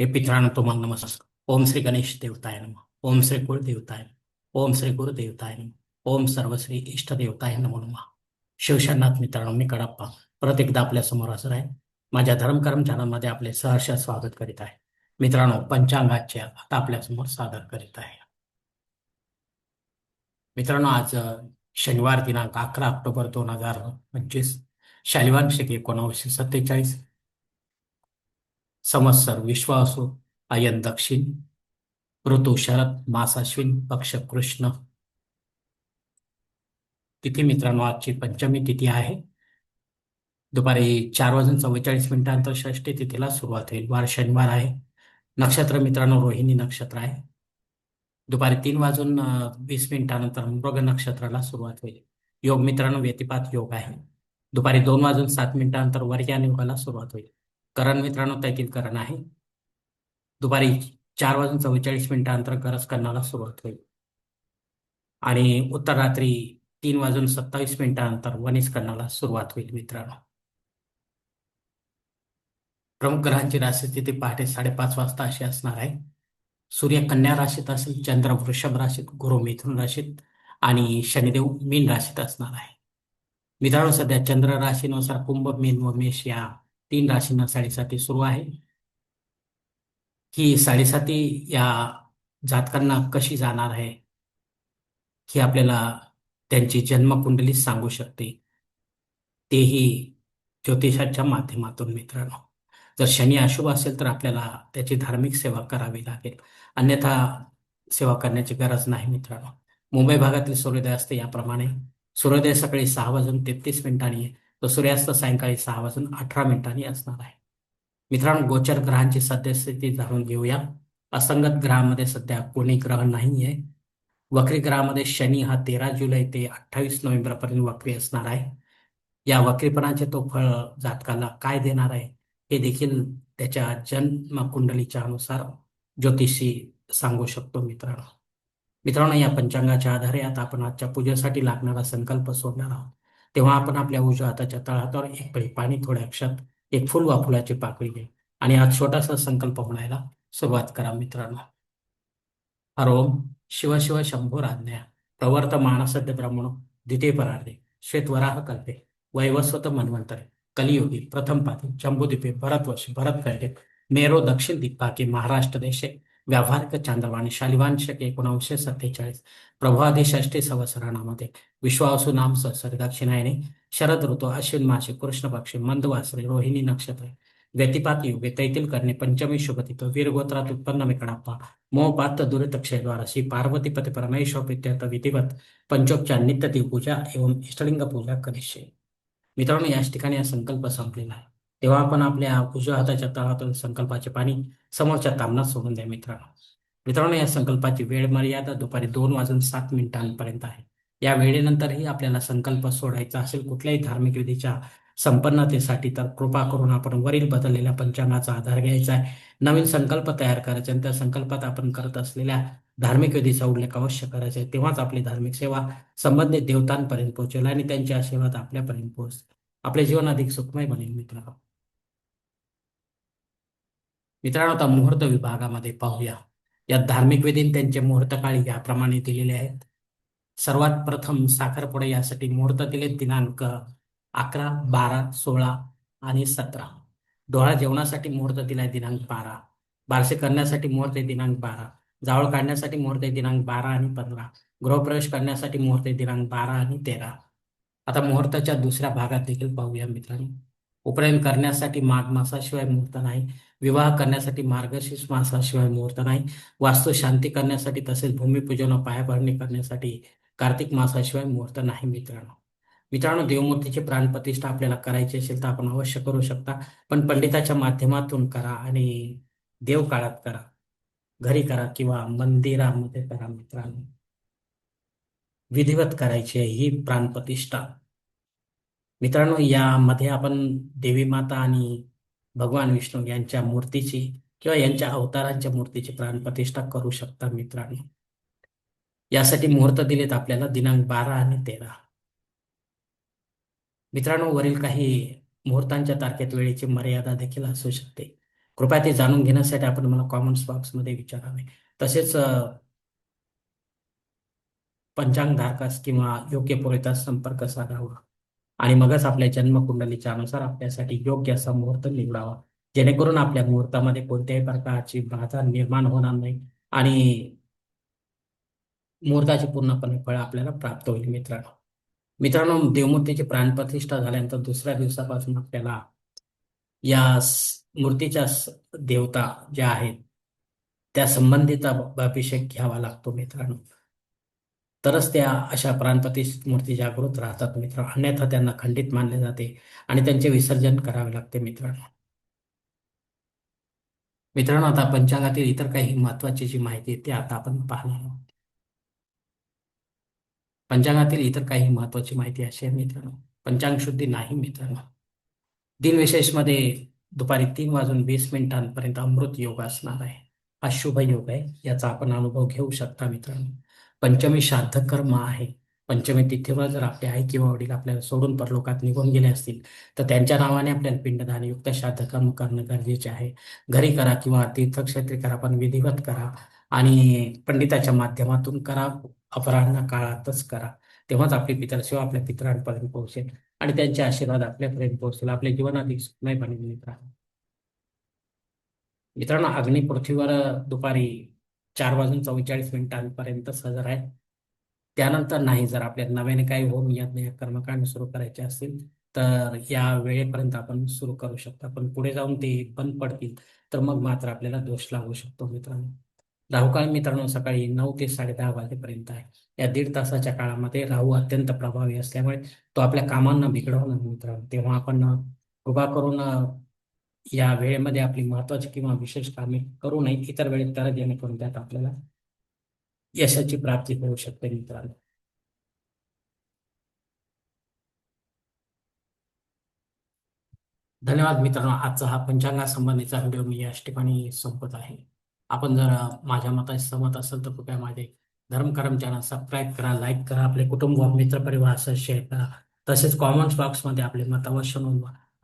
हे पित्रांनो तुम्हाला नमस्कार. ओम श्री गणेश देवताय नम. ओम श्री कुळ देवताय ओम श्री गुरु देवताय नम. ओम सर्वश्री इष्ट देवताय नमो नमः. शिवशरनाथ मित्रांनो मी कडप्पा. परत एकदा आपल्यासमोर असं आहे. माझ्या धर्मकर्म चॅनलमध्ये आपले सहर्ष स्वागत करीत आहे. मित्रांनो पंचांगाच्या आता आपल्यासमोर सादर करीत आहे. मित्रांनो आज शनिवार दिनांक अकरा ऑक्टोबर दोन हजार पंचवीस शालिवान शके एकोणावीसशे सत्तेचाळीस संवत्सर विश्वासो अयन दक्षिण। ऋतू शरद मास अश्विन पक्ष कृष्ण तिथी मित्रांनो आजची पंचमी तिथी आहे। दुपारी चार वाजून चव्वेचाळीस मिनिटांतर षष्टी तिथीला सुरुवात होईल। वार शनिवार आहे। नक्षत्र मित्रांनो रोहिणी नक्षत्र आहे। दुपारी तीन वाजून वीस मिनिटानंतर मृग नक्षत्राला सुरुवात होईल। योग मित्रांनो व्यतिपात योग आहे। दुपारी दोन वाजून सात मिनिटानंतर वर्यान योगाला सुरुवात होईल। करण मित्रांनो तैतील करण आहे. दुपारी चार वाजून चव्वेचाळीस मिनिटानंतर गरज करण्याला सुरुवात होईल. आणि उत्तर रात्री तीन वाजून सत्तावीस मिनिटानंतर वनिस करण्याला सुरुवात होईल मित्रांनो. प्रमुख ग्रहांची राशी पहाटे साडेपाच वाजता अशी असणार आहे. सूर्य कन्या राशीत असेल चंद्र वृषभ राशीत गुरु मिथुन राशीत आणि शनिदेव मीन राशीत असणार आहे. मित्रांनो सध्या चंद्र राशीनुसार कुंभ मीन व मेष या तीन राशींना साडेसाती सुरू आहे. ही साडेसाती या जातकांना कशी जाणार आहे ही आपल्याला त्यांची जन्मकुंडली सांगू शकते. तेही ज्योतिषाच्या माध्यमातून मित्रांनो. जर शनी अशुभ असेल तर आपल्याला त्याची धार्मिक सेवा करावी लागेल. अन्यथा सेवा करण्याची गरज नाही मित्रांनो. मुंबई भागातील सूर्योदय असते याप्रमाणे. सूर्योदय सकाळी सहा वाजून तेहतीस मिनिटांनी तो सूर्यास्त सायंकाळी सहा वाजून अठरा मिनिटांनी असणार आहे. मित्रांनो गोचर ग्रहांची सद्यस्थिती जाणून घेऊया. असंगत ग्रहामध्ये सध्या कोणी ग्रह नाही आहे वक्री ग्रहामध्ये शनी हा तेरा जुलै ते अठ्ठावीस नोव्हेंबर पर्यंत वक्री असणार आहे. या वक्रीपणाचे तो फळ जातकाला काय देणार आहे हे देखील त्याच्या जन्म कुंडलीच्या अनुसार ज्योतिषी सांगू शकतो मित्रांनो. मित्रांनो या पंचांगाच्या आधारे आता आपण आजच्या पूजेसाठी लागणारा संकल्प सोडणार आहोत. तेव्हा आपण आपल्या उजव्या हाताच्या तळहातावर एक पळी पाणी थोड्या अक्षात एक फुल वा फुलाची पाकळी घे आणि आज छोटासा संकल्प म्हणायला सुरुवात करा मित्रांनो. हरोम शिव शिव शंभो राज्ञा. प्रवर्त मानसद्य ब्राह्मण द्वितीय परार्धे श्वेतवराह कल्पे. वैवस्वत मन्वंतरे कलियुगी प्रथम पाती जम्बूद्वीपे भरतवर्ष भरतखंडे. मेरो दक्षिण दिग्भागे महाराष्ट्र देशे. व्यावहारिक चांद्रवाणी शालिवान शके सत्तेचाळीस प्रभादी षष्टी संवत्सराणामध्ये विश्वासू नाम संसर दक्षिणायने शरद ऋतू अश्विन मासे कृष्ण पक्षी मंदवासरे रोहिणी नक्षत्र व्यतिपात युगे तैतील करणे पंचमी शुभतित वीरगोत्रात उत्पन्न विकडाप्पा मोहपात दुरित क्षयद्वारा श्री पार्वतीपती परमेश्वर प्रित्यर्थ विधिवत पंचोपचार नित्य पूजा एवं इष्टलिंग पूजा करिष्ये. मित्रांनो याच ठिकाणी हा संकल्प संपलेला आहे. तेव्हा आपण आपल्या उजव्या हाताच्या तळातून संकल्पाचे पाणी समोरच्या तामनात सोडून द्या मित्रांनो. मित्रांनो या संकल्पाची वेळ मर्यादा दुपारी दोन वाजून सात मिनिटांपर्यंत आहे. या वेळेनंतरही आपल्याला संकल्प सोडायचा असेल कुठल्याही धार्मिक विधीच्या संपन्नतेसाठी तर कृपा करून आपण वरील बदललेल्या पंचांगाचा आधार घ्यायचा आहे. नवीन संकल्प तयार करायचा आणि त्या संकल्पात आपण करत असलेल्या धार्मिक विधीचा उल्लेख अवश्य करायचा आहे. तेव्हाच आपली धार्मिक सेवा संबंधित देवतांपर्यंत पोहोचेल आणि त्यांचे आशीर्वाद आपल्यापर्यंत पोहोचतील. आपले जीवन अधिक सुखमय बनेल मित्रांनो. मित्रांनो आता मुहूर्त विभागामध्ये पाहूया. या धार्मिक विधीन त्यांचे मुहूर्त काळी याप्रमाणे दिलेले आहेत. सर्वात प्रथम साखरपुडे यासाठी मुहूर्त दिले दिनांक अकरा बारा सोळा आणि सतरा. डोळा जेवणासाठी मुहूर्त दिलाय दिनांक बारा. बारसे करण्यासाठी मुहूर्त आहे दिनांक बारा. जावळ काढण्यासाठी मुहूर्त आहे दिनांक बारा आणि पंधरा. गृहप्रवेश करण्यासाठी मुहूर्त आहे दिनांक बारा आणि तेरा. आता मुहूर्ताच्या दुसऱ्या भागात देखील पाहूया मित्रांनो. उपनयन करण्यासाठी माघ मासाशिवाय मुहूर्त नाही. विवाह करण्यासाठी मार्गशीर्ष मासाशिवाय मुहूर्त नाही. वास्तू शांती करण्यासाठी तसेच भूमिपूजन पायाभरणी करण्यासाठी कार्तिक मासाशिवाय मुहूर्त नाही मित्रांनो. मित्रांनो देवमूर्तीची प्राणप्रतिष्ठा आपल्याला करायची असेल तर आपण अवश्य करू शकता. पण पंडिताच्या माध्यमातून करा आणि देवकाळात करा. घरी करा किंवा मंदिरामध्ये करा मित्रांनो. विधिवत करायची आहे ही प्राणप्रतिष्ठा मित्रांनो यामध्ये आपण देवी माता आणि भगवान विष्णू यांच्या मूर्तीची किंवा यांच्या अवतारांच्या मूर्तीची प्राणप्रतिष्ठा करू शकता मित्रांनो. यासाठी मुहूर्त दिलेत आपल्याला दिनांक बारा आणि तेरा. मित्रांनो वरील काही मुहूर्तांच्या तारखेत वेळेची मर्यादा देखील असू शकते. कृपया ते जाणून घेण्यासाठी आपण मला कॉमेंट्स बॉक्समध्ये विचारावे. तसेच पंचांग धारकास किंवा योग्य पुरेतास संपर्क साधावा. आणि मगच आपल्या जन्मकुंडलीच्या अनुसार आपल्यासाठी योग्य असा मुहूर्त निवडावा. जेणेकरून आपल्या मुहूर्तामध्ये कोणत्याही प्रकारची बाधा निर्माण होणार नाही आणि मुहूर्ताची पूर्णपणे फळ आपल्याला प्राप्त होईल मित्रांनो. मित्रांनो देवमूर्तीची प्राणप्रतिष्ठा झाल्यानंतर दुसऱ्या दिवसापासून आपल्याला या मूर्तीच्या देवता ज्या आहेत त्या संबंधीचा अभिषेक घ्यावा लागतो मित्रांनो. तरच त्या अशा प्राणप्रतिष्ठित मूर्ती जागृत राहतात मित्र. अन्यथा त्यांना खंडित मानले जाते आणि त्यांचे विसर्जन करावे लागते मित्रांनो. मित्रांनो आता पंचांगातील इतर काही महत्वाची जी माहिती आहे ती आता आपण पाहणार आहोत. पंचांगातील इतर काही महत्वाची माहिती अशी आहे मित्रांनो. पंचांग शुद्धी नाही मित्रांनो. दिनविशेषमध्ये दुपारी तीन वाजून वीस मिनिटांपर्यंत अमृत योग असणार आहे. हा शुभ योग आहे याचा आपण अनुभव घेऊ शकता मित्रांनो. पंचमी श्राद्ध कर्म आहे. पंचमी तिथीवर जर आपले आई किंवा वडील आपल्याला सोडून परलोकात निघून गेले असतील तर त्यांच्या नावाने आपल्याला पिंडदान युक्त श्राद्ध कर्म करणं गरजेचे आहे. घरी करा किंवा तीर्थक्षेत्री करा पण विधिवत करा आणि पंडिताच्या माध्यमातून करा. अपराह्न काळातच करा. तेव्हाच आपली पितरसेवा आपल्या पितरांपर्यंत पोहोचेल आणि त्यांचे आशीर्वाद आपल्यापर्यंत पोहोचेल. आपले जीवन अधिक सुखमय बनेल मित्रांनो मित्रांनो अग्नी पृथ्वीवर दुपारी चार वाजून चव्वेचाळीस मिनिटांपर्यंत हजर आहे. त्यानंतर नाही जर आपल्या नव्याने काही होऊन येत नाही कर्मकांड सुरू करायचे असतील तर या वेळेपर्यंत आपण सुरू करू शकता. पण पुढे जाऊन ते बंद पडतील तर मग मात्र आपल्याला दोष लागू शकतो मित्रांनो. राहुकाळ मित्रांनो सकाळी नऊ ते साडेदहा वाजेपर्यंत आहे. या दीड तासाच्या काळामध्ये राहू अत्यंत प्रभावी असल्यामुळे तो आपल्या कामांना बिघडवणार मित्रांनो. तेव्हा आपण उभा कृपा करून या वेळेमध्ये आपली महत्वाची किंवा विशेष कामे करू नये इतर वेळेत करा जेणेकरून त्यात आपल्याला यशाची प्राप्ती होऊ शकते मित्रांनो. धन्यवाद मित्रांनो. आजचा हा पंचांगासंबंधीचा व्हिडिओ मी याच ठिकाणी संपत आहे. आपण जर माझ्या मताशी सहमत असेल तर कृपया माझे धर्म चॅनल सबस्क्राईब करा लाईक करा आपले कुटुंब व मित्रपरिवारासह शेअर करा. तसेच कॉमेंट्स बॉक्समध्ये आपले मत अवश्य नोंदवा.